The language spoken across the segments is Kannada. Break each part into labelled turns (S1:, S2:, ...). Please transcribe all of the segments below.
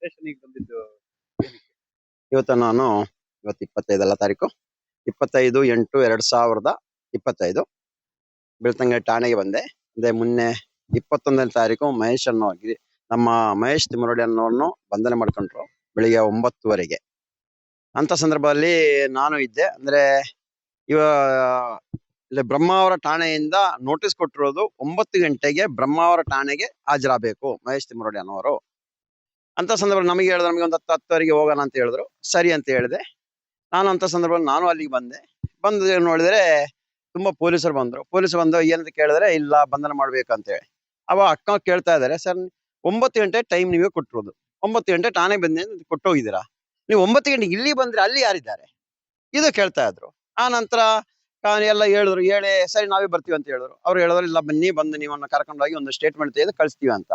S1: ಸ್ಟೇಷನ್ಗೆ ಬಂದಿದ್ದು
S2: ಇವತ್ತು ನಾನು ಇವತ್ತು ಇಪ್ಪತ್ತೈದಲ್ಲ ತಾರೀಕು. ಇಪ್ಪತ್ತೈದು ಎಂಟು ಎರಡು ಸಾವಿರದ ಇಪ್ಪತ್ತೈದು. ಬೆಳ್ತಂಗೆ ಠಾಣೆಗೆ ಬಂದೆ. ಅದೇ ಮೊನ್ನೆ ಇಪ್ಪತ್ತೊಂದನೇ ತಾರೀಕು ಮಹೇಶ್ ಅನ್ನೋ ಗಿರಿ, ನಮ್ಮ ಮಹೇಶ್ ತಿಮ್ಮರೊಡಿ ಅನ್ನೋರನ್ನು ಬಂಧನೆ ಮಾಡ್ಕೊಂಡ್ರು ಬೆಳಿಗ್ಗೆ ಒಂಬತ್ತುವರೆಗೆ. ಅಂತ ಸಂದರ್ಭದಲ್ಲಿ ನಾನು ಇದ್ದೆ. ಅಂದ್ರೆ ಇವ, ಇಲ್ಲಿ ಬ್ರಹ್ಮಾವರ ಠಾಣೆಯಿಂದ ನೋಟಿಸ್ ಕೊಟ್ಟಿರೋದು ಒಂಬತ್ತು ಗಂಟೆಗೆ ಬ್ರಹ್ಮಾವರ ಠಾಣೆಗೆ ಹಾಜರಾಗಬೇಕು ಮಹೇಶ್ ತಿಮ್ಮರೊಡಿ ಅನ್ನೋರು. ಅಂತ ಸಂದರ್ಭ ನಮಗೆ ಹೇಳಿದ್ರು, ನಮಗೆ ಒಂದು ಹತ್ತು ಹತ್ತುವರೆಗೆ ಹೋಗೋಣ ಅಂತ ಹೇಳಿದ್ರು. ಸರಿ ಅಂತ ಹೇಳಿದೆ. ನಾನು ಅಂತ ಸಂದರ್ಭದಲ್ಲಿ ನಾನು ಅಲ್ಲಿಗೆ ಬಂದೆ. ಬಂದು ನೋಡಿದ್ರೆ ತುಂಬಾ ಪೊಲೀಸರು ಬಂದ್ರು. ಪೊಲೀಸ್ ಬಂದು ಏನಂತ ಕೇಳಿದ್ರೆ, ಇಲ್ಲ, ಬಂಧನ ಮಾಡ್ಬೇಕು ಅಂತ ಹೇಳಿ. ಅವ ಅಕ್ಕ ಕೇಳ್ತಾ ಇದ್ದಾರೆ, ಸರ್, ಒಂಬತ್ತು ಗಂಟೆ ಟೈಮ್ ನೀವೇ ಕೊಟ್ಟಿರೋದು. ಒಂಬತ್ತು ಗಂಟೆ ಠಾಣೆ ಬಂದೆ ಅಂತ ಕೊಟ್ಟೋಗಿದ್ದೀರಾ? ನೀವು ಒಂಬತ್ತು ಗಂಟೆಗೆ ಇಲ್ಲಿ ಬಂದ್ರೆ ಅಲ್ಲಿ ಯಾರಿದ್ದಾರೆ? ಇದು ಕೇಳ್ತಾ ಇದ್ರು. ಆ ನಂತರ ಎಲ್ಲ ಹೇಳಿದ್ರು, ಹೇಳಿ, ಸರಿ, ನಾವೇ ಬರ್ತೀವಿ ಅಂತ ಹೇಳಿದ್ರು. ಅವ್ರು ಹೇಳಿದ್ರು, ಇಲ್ಲ, ಬನ್ನಿ, ಬಂದು ನೀವನ್ನ ಕರ್ಕೊಂಡೋಗಿ ಒಂದು ಸ್ಟೇಟ್ಮೆಂಟ್ ತೆಗೆದು ಕಳಿಸ್ತೀವಿ ಅಂತ.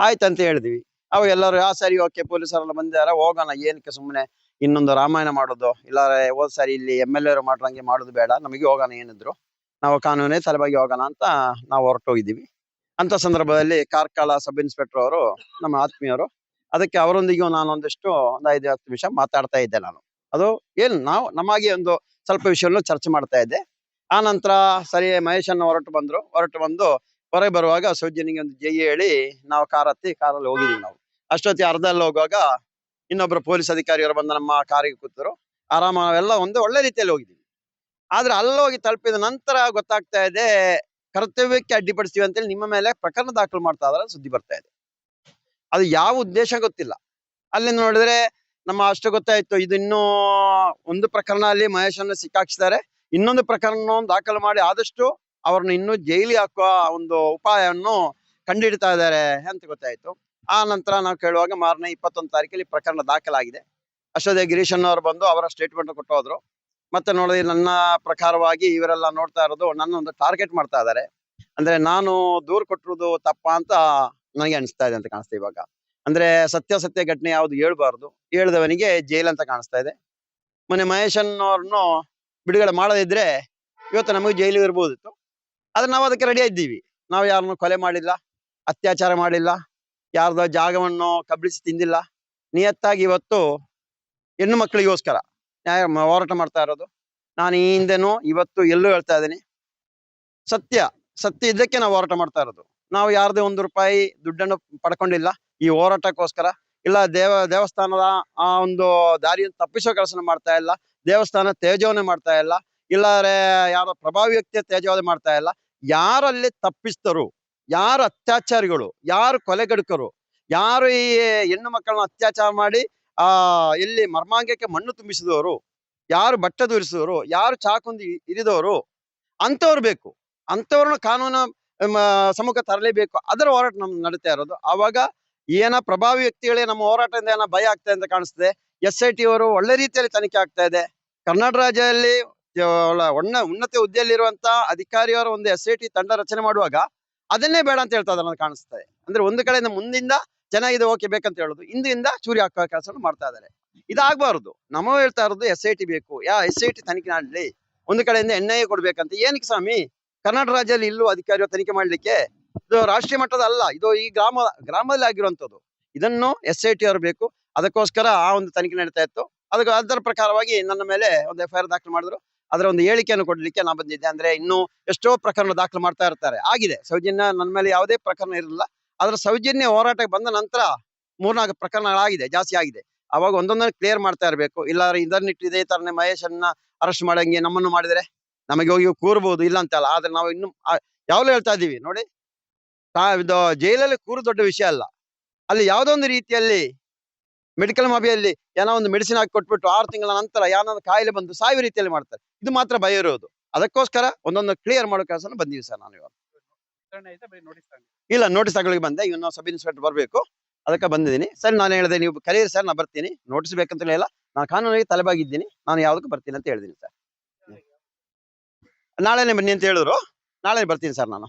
S2: ಆಯ್ತಂತ ಹೇಳಿದ್ವಿ. ಅವಾಗ ಎಲ್ಲರೂ, ಆ ಸರಿ ಓಕೆ, ಪೊಲೀಸರೆಲ್ಲ ಬಂದಿದ್ದಾರೆ, ಹೋಗೋಣ, ಏನಕ್ಕೆ ಸುಮ್ಮನೆ ಇನ್ನೊಂದು ರಾಮಾಯಣ ಮಾಡೋದು? ಇಲ್ಲ ಹೋದ್ ಸಾರಿ ಇಲ್ಲಿ ಎಂ ಎಲ್ ಎರು ಮಾಡ್ರಂಗೆ ಮಾಡೋದು ಬೇಡ, ನಮಗೆ ಹೋಗೋಣ ಏನಿದ್ರು. ನಾವು ಕಾನೂನೇ ಸಲುವಾಗಿ ಹೋಗೋಣ ಅಂತ ನಾವು ಹೊರಟೋಗಿದ್ದೀವಿ. ಅಂತ ಸಂದರ್ಭದಲ್ಲಿ ಕಾರ್ಕಳ ಸಬ್ ಇನ್ಸ್ಪೆಕ್ಟರ್ ಅವರು, ನಮ್ಮ ಆತ್ಮೀಯರು, ಅದಕ್ಕೆ ಅವರೊಂದಿಗೆ ನಾನು ಒಂದಿಷ್ಟು ಒಂದು ಐದು, ಹತ್ತು ನಿಮಿಷ ಮಾತಾಡ್ತಾ ಇದ್ದೆ ನಾನು. ಅದು ಏನು, ನಾವು ನಮಗೆ ಒಂದು ಸ್ವಲ್ಪ ವಿಷಯವನ್ನು ಚರ್ಚೆ ಮಾಡ್ತಾ ಇದ್ದೆ. ಆ ನಂತರ ಸರಿ, ಮಹೇಶ್ ಹೊರಟು ಬಂದ್ರು. ಹೊರಟು ಬಂದು ಹೊರಗೆ ಬರುವಾಗ ಸೌಜನ್ಯಗೆ ಒಂದು ಜೈ ಹೇಳಿ ನಾವು ಕಾರ್ ಹತ್ತಿ ಕಾರಲ್ಲಿ ಹೋಗಿದೀವಿ ನಾವು. ಅಷ್ಟೊತ್ತಿ ಅರ್ಧಲ್ಲಿ ಹೋಗುವಾಗ ಇನ್ನೊಬ್ರು ಪೊಲೀಸ್ ಅಧಿಕಾರಿಯವರು ಬಂದು ನಮ್ಮ ಕಾರಿಗೆ ಕೂತರು ಆರಾಮ ನಾವೆಲ್ಲ ಒಂದು ಒಳ್ಳೆ ರೀತಿಯಲ್ಲಿ ಹೋಗಿದ್ದೀವಿ. ಆದ್ರೆ ಅಲ್ಲೋಗಿ ತಲುಪಿದ ನಂತರ ಗೊತ್ತಾಗ್ತಾ ಇದೆ ಕರ್ತವ್ಯಕ್ಕೆ ಅಡ್ಡಿಪಡಿಸ್ತೀವಿ ಅಂತೇಳಿ ನಿಮ್ಮ ಮೇಲೆ ಪ್ರಕರಣ ದಾಖಲು ಮಾಡ್ತಾ ಇದಾರೆ ಸುದ್ದಿ ಬರ್ತಾ ಇದೆ. ಅದು ಯಾವ ಉದ್ದೇಶ ಗೊತ್ತಿಲ್ಲ. ಅಲ್ಲಿ ನೋಡಿದ್ರೆ ನಮ್ಮ ಅಷ್ಟು ಗೊತ್ತಾಯ್ತು ಇದು ಇನ್ನೂ ಒಂದು ಪ್ರಕರಣ ಅಲ್ಲಿ ಮಹೇಶನ್ನ ಸಿಕ್ಕಾಕ್ಸಿದ್ದಾರೆ. ಇನ್ನೊಂದು ಪ್ರಕರಣ ದಾಖಲು ಮಾಡಿ ಆದಷ್ಟು ಅವ್ರನ್ನ ಇನ್ನೂ ಜೈಲಿಗೆ ಹಾಕುವ ಒಂದು ಉಪಾಯವನ್ನು ಕಂಡುಹಿಡ್ತಾ ಇದ್ದಾರೆ ಅಂತ ಗೊತ್ತಾಯ್ತು. ಆ ನಂತರ ನಾವು ಕೇಳುವಾಗ ಮಾರನೇ ಇಪ್ಪತ್ತೊಂದು ತಾರೀಕಲ್ಲಿ ಪ್ರಕರಣ ದಾಖಲಾಗಿದೆ. ಅಶೋದಯ ಗಿರೀಶ್ ಅವ್ರು ಬಂದು ಅವರ ಸ್ಟೇಟ್ಮೆಂಟ್ ಕೊಟ್ಟೋದ್ರು ಮತ್ತೆ ನೋಡಿದ್ರೆ ನನ್ನ ಪ್ರಕಾರವಾಗಿ ಇವರೆಲ್ಲ ನೋಡ್ತಾ ಇರೋದು ನನ್ನ ಒಂದು ಟಾರ್ಗೆಟ್ ಮಾಡ್ತಾ ಇದ್ದಾರೆ. ಅಂದ್ರೆ ನಾನು ದೂರ ಕೊಟ್ಟಿರೋದು ತಪ್ಪ ಅಂತ ನನಗೆ ಅನಿಸ್ತಾ ಇದೆ ಅಂತ ಕಾಣಿಸ್ತಾ ಇವಾಗ. ಅಂದ್ರೆ ಸತ್ಯಾಸತ್ಯ ಘಟನೆ ಯಾವ್ದು ಹೇಳ್ಬಾರ್ದು. ಹೇಳ್ದವನಿಗೆ ಜೈಲ್ ಅಂತ ಕಾಣಿಸ್ತಾ ಇದೆ. ಮೊನ್ನೆ ಮಹೇಶನ್ ಅವ್ರನ್ನು ಬಿಡುಗಡೆ ಮಾಡದಿದ್ರೆ ಇವತ್ತು ನಮಗೆ ಜೈಲು ಇರ್ಬೋದಿತ್ತು. ಆದ್ರೆ ನಾವು ಅದಕ್ಕೆ ರೆಡಿ ಇದ್ದೀವಿ ನಾವು ಯಾರನ್ನು ಕೊಲೆ ಮಾಡಿಲ್ಲ, ಅತ್ಯಾಚಾರ ಮಾಡಿಲ್ಲ, ಯಾರ್ದೋ ಜಾಗವನ್ನು ಕಬಳಿಸಿ ತಿಂದಿಲ್ಲ. ನಿಯತ್ತಾಗಿ ಇವತ್ತು ಹೆಣ್ಣು ಮಕ್ಕಳಿಗೋಸ್ಕರ ನ್ಯಾಯ ಹೋರಾಟ ಮಾಡ್ತಾ ಇರೋದು. ನಾನು ಈ ಹಿಂದೆನೂ ಇವತ್ತು ಎಲ್ಲೂ ಹೇಳ್ತಾ ಇದ್ದೀನಿ. ಸತ್ಯ ಸತ್ಯ ಇದಕ್ಕೆ ನಾವು ಹೋರಾಟ ಮಾಡ್ತಾ ಇರೋದು. ನಾವು ಯಾರದೇ ಒಂದು ರೂಪಾಯಿ ದುಡ್ಡನ್ನು ಪಡ್ಕೊಂಡಿಲ್ಲ, ಈ ಹೋರಾಟಕ್ಕೋಸ್ಕರ. ಇಲ್ಲ, ದೇವ, ದೇವಸ್ಥಾನದ ಆ ಒಂದು ದಾರಿಯನ್ನು ತಪ್ಪಿಸೋ ಕೆಲಸನ ಮಾಡ್ತಾ ಇಲ್ಲ, ದೇವಸ್ಥಾನ ತೇಜವನ್ನೇ ಮಾಡ್ತಾ ಇಲ್ಲ ಇಲ್ಲಾರೆ ಯಾರೋ ಪ್ರಭಾವಿ ವ್ಯಕ್ತಿಯ ತೇಜವಾದ ಮಾಡ್ತಾ ಇಲ್ಲ. ಯಾರಲ್ಲಿ ತಪ್ಪಿಸ್ತರು, ಯಾರು ಅತ್ಯಾಚಾರಿಗಳು, ಯಾರು ಕೊಲೆಗಡುಕರು, ಯಾರು ಈ ಹೆಣ್ಣು ಮಕ್ಕಳನ್ನ ಅತ್ಯಾಚಾರ ಮಾಡಿ, ಆ, ಇಲ್ಲಿ ಮರ್ಮಾಂಗಕ್ಕೆ ಮಣ್ಣು ತುಂಬಿಸಿದವರು, ಯಾರು ಬಟ್ಟೆ ದುರಿಸಿದವರು ಯಾರು ಚಾಕುಂದಿ ಇರಿದವರು, ಅಂಥವ್ರು ಬೇಕು. ಅಂಥವ್ರನ್ನ ಕಾನೂನು ಸಮ್ಮುಖ ತರಲೇಬೇಕು. ಅದರ ಹೋರಾಟ ನಮ್ ನಡೀತಾ ಇರೋದು. ಆವಾಗ ಏನ ಪ್ರಭಾವಿ ವ್ಯಕ್ತಿಗಳೇ ನಮ್ಮ ಹೋರಾಟದಿಂದ ಏನೋ ಭಯ ಆಗ್ತಾ ಅಂತ ಕಾಣಿಸ್ತದೆ. ಎಸ್ ಐ ಟಿ ಅವರು ಒಳ್ಳೆ ರೀತಿಯಲ್ಲಿ ತನಿಖೆ ಆಗ್ತಾ ಇದೆ. ಕರ್ನಾಟಕ ರಾಜ್ಯದಲ್ಲಿ ಒಣ್ಣ ಉನ್ನತ ಹುದ್ದೆಯಲ್ಲಿರುವಂತ ಅಧಿಕಾರಿಯವರ ಒಂದು ಎಸ್ ಐ ತಂಡ ರಚನೆ ಮಾಡುವಾಗ ಅದನ್ನೇ ಬೇಡ ಅಂತ ಹೇಳ್ತಾ ಇದ್ದಾರೆ ಕಾಣಿಸ್ತದೆ ಅಂದ್ರೆ ಒಂದು ಕಡೆಯಿಂದ ಮುಂದಿಂದ ಚೆನ್ನಾಗಿದೆ, ಓಕೆ, ಬೇಕಂತ ಹೇಳುದು. ಹಿಂದಿಂದ ಚೂರಿ ಹಾಕುವ ಕೆಲಸ ಮಾಡ್ತಾ ಇದ್ದಾರೆ. ಇದಾಗಬಾರದು. ನಮ್ಮ ಹೇಳ್ತಾ ಇರೋದು ಎಸ್ ಐ ಟಿ ಬೇಕು. ಯಾ ಎಸ್ ಐ ಟಿ ತನಿಖೆ ಮಾಡಲಿ. ಒಂದು ಕಡೆಯಿಂದ ಎನ್ ಐ ಎ ಕೊಡ್ಬೇಕಂತ. ಏನಕ್ಕೆ ಸ್ವಾಮಿ? ಕರ್ನಾಟಕ ರಾಜ್ಯದಲ್ಲಿ ಇಲ್ಲೂ ಅಧಿಕಾರಿಗಳು ತನಿಖೆ ಮಾಡ್ಲಿಕ್ಕೆ? ಇದು ರಾಷ್ಟ್ರೀಯ ಮಟ್ಟದ ಅಲ್ಲ. ಇದು ಈ ಗ್ರಾಮ, ಗ್ರಾಮದಲ್ಲಿ ಆಗಿರುವಂತದ್ದು ಇದನ್ನು ಎಸ್ ಐ ಟಿ ಅವರು ಬೇಕು. ಅದಕ್ಕೋಸ್ಕರ ಆ ಒಂದು ತನಿಖೆ ನಡೀತಾ ಇತ್ತು. ಅದಕ್ಕೆ ಅದರ ಪ್ರಕಾರವಾಗಿ ನನ್ನ ಮೇಲೆ ಒಂದು ಎಫ್ ಐ ಆರ್ ದಾಖಲು ಮಾಡಿದ್ರು. ಅದರ ಒಂದು ಹೇಳಿಕೆಯನ್ನು ಕೊಡ್ಲಿಕ್ಕೆ ನಾ ಬಂದಿದ್ದೆ. ಅಂದ್ರೆ ಇನ್ನು ಎಷ್ಟೋ ಪ್ರಕರಣ ದಾಖಲು ಮಾಡ್ತಾ ಇರ್ತಾರೆ. ಆಗಿದೆ. ಸೌಜನ್ಯ ನನ್ನ ಮೇಲೆ ಯಾವುದೇ ಪ್ರಕರಣ ಇರಲಿಲ್ಲ ಅದರ ಸೌಜನ್ಯ ಹೋರಾಟಕ್ಕೆ ಬಂದ ನಂತರ ಮೂರ್ನಾಲ್ಕು ಪ್ರಕರಣಗಳಾಗಿದೆ, ಜಾಸ್ತಿ ಆಗಿದೆ. ಅವಾಗ ಒಂದೊಂದನ್ನು ಕ್ಲಿಯರ್ ಮಾಡ್ತಾ ಇರಬೇಕು. ಇಲ್ಲ ಇದನ್ನಿಟ್ಟು ಇದೇ ತರನೇ ಮಹೇಶನ್ನ ಅರೆಸ್ಟ್ ಮಾಡಂಗೆ ನಮ್ಮನ್ನು ಮಾಡಿದರೆ ನಮಗೆ ಹೋಗಿ ಕೂರ್ಬೋದು ಇಲ್ಲ ಅಂತಲ್ಲ ಆದ್ರೆ ನಾವು ಇನ್ನು ಯಾವಾಗಲೂ ಹೇಳ್ತಾ ಇದ್ದೀವಿ, ನೋಡಿ. ಇದು ಜೈಲಲ್ಲಿ ಕೂರು ದೊಡ್ಡ ವಿಷಯ ಅಲ್ಲ. ಅಲ್ಲಿ ಯಾವುದೋ ಒಂದು ರೀತಿಯಲ್ಲಿ ಮೆಡಿಕಲ್ ಮಾಬಿಯಲ್ಲಿ ಏನೋ ಒಂದು ಮೆಡಿಸಿನ್ ಹಾಕಿ ಕೊಟ್ಬಿಟ್ಟು ಆರು ತಿಂಗಳ ನಂತರ ಯಾವ್ದೊಂದು ಕಾಯಿಲೆ ಬಂದು ಸಾಯುವ ರೀತಿಯಲ್ಲಿ ಮಾಡ್ತಾರೆ. ಇದು ಮಾತ್ರ ಭಯ ಇರೋದು. ಅದಕ್ಕೋಸ್ಕರ ಒಂದೊಂದು ಕ್ಲಿಯರ್ ಮಾಡೋ ಕೆಲಸ ಬಂದೀವಿ ಸರ್ ನಾನು ಇವಾಗ ಇಲ್ಲ ನೋಟಿಸ್ ತಗೊಳ್ಳಿ ಬಂದೆ. ಇವನು ಸಬ್ ಇನ್ಸ್ಪೆಕ್ಟರ್ ಬರಬೇಕು. ಅದಕ್ಕೆ ಬಂದಿದ್ದೀನಿ. ಸರ್ ನಾನು ಹೇಳಿದೆ ನೀವು ಕರೀರಿ ಸರ್ ನಾನು ಬರ್ತೀನಿ. ನೋಟಿಸ್ ಬೇಕಂತ ಇಲ್ಲ. ನಾನು ಕಾನೂನಿಗೆ ತಲೆಬಾಗಿದ್ದೀನಿ. ನಾನು ಯಾವುದಕ್ಕೂ ಬರ್ತೀನಿ ಅಂತ ಹೇಳಿದ್ದೀನಿ ಸರ್. ನಾಳೆನೇ ಬನ್ನಿ ಅಂತ ಹೇಳಿದ್ರು. ನಾಳೆ ಬರ್ತೀನಿ ಸರ್ ನಾನು.